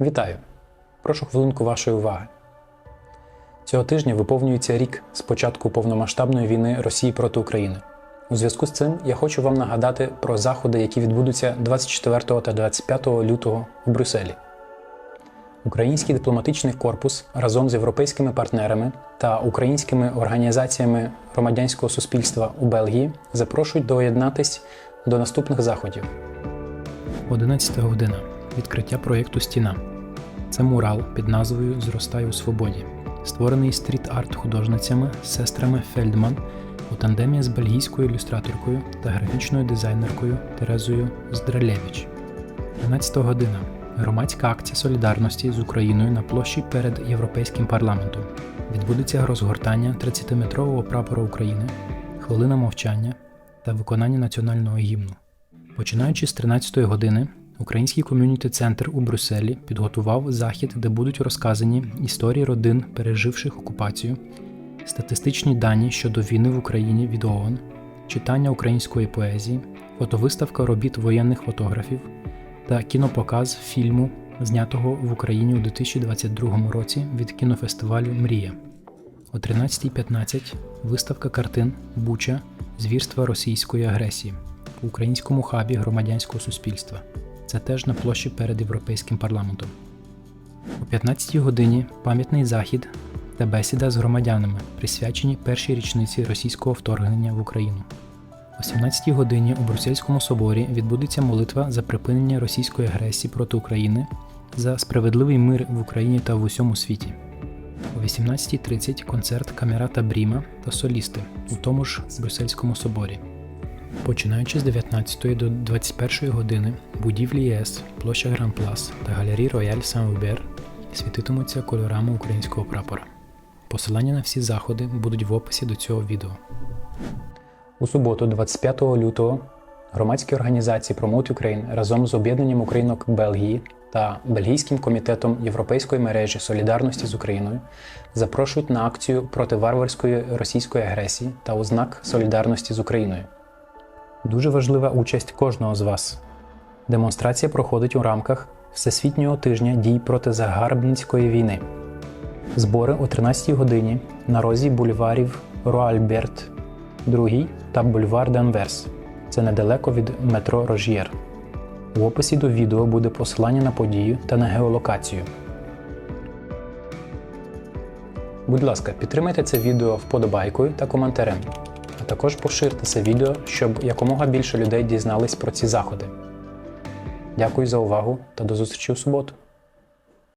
Вітаю! Прошу хвилинку вашої уваги. Цього тижня виповнюється рік з початку повномасштабної війни Росії проти України. У зв'язку з цим я хочу вам нагадати про заходи, які відбудуться 24 та 25 лютого у Брюсселі. Український дипломатичний корпус разом з європейськими партнерами та українськими організаціями громадянського суспільства у Бельгії запрошують доєднатись до наступних заходів. 11 година. Відкриття проєкту Стіна. Це мурал під назвою Зростай у свободі, створений стріт-арт художницями сестрами Фельдман у тандемі з бельгійською ілюстраторкою та графічною дизайнеркою Терезою Здралєвич. 12 година. Громадська акція солідарності з Україною на площі перед Європейським парламентом. Відбудеться розгортання 30-метрового прапора України, хвилина мовчання та виконання національного гімну. Починаючи з 13 години, Український ком'юніті центр у Брюсселі підготував захід, де будуть розказані історії родин, переживших окупацію, статистичні дані щодо війни в Україні від ООН, читання української поезії, фотовиставка робіт воєнних фотографів та кінопоказ фільму, знятого в Україні у 2022 році від кінофестивалю Мрія. О 13.15 виставка картин Буча Звірства російської агресії у українському хабі громадянського суспільства. Це теж на площі перед Європейським парламентом. О 15 годині пам'ятний захід та бесіда з громадянами, присвячені першій річниці російського вторгнення в Україну. О 17 годині у Брюссельському соборі відбудеться молитва за припинення російської агресії проти України за справедливий мир в Україні та в усьому світі. О 18.30 концерт Камерата Бріма та солісти у тому ж Брюссельському соборі. Починаючи з 19 до 21 години будівлі ЄС, площа Гран-Плас та галерій Рояль Сан-Убер світитимуться кольорами українського прапора. Посилання на всі заходи будуть в описі до цього відео. У суботу, 25 лютого, громадські організації Promote Ukraine разом з об'єднанням Українок Бельгії та Бельгійським комітетом Європейської мережі солідарності з Україною запрошують на акцію проти варварської російської агресії та у знак солідарності з Україною. Дуже важлива участь кожного з вас. Демонстрація проходить у рамках Всесвітнього тижня дій проти загарбницької війни. Збори о 13 годині на розі бульварів Роальберт II та бульвар Данверс. Це недалеко від метро Рож'єр. В описі до відео буде посилання на подію та на геолокацію. Будь ласка, підтримайте це відео вподобайкою та коментарем, а також поширте це відео, щоб якомога більше людей дізнались про ці заходи. Дякую за увагу та до зустрічі у суботу!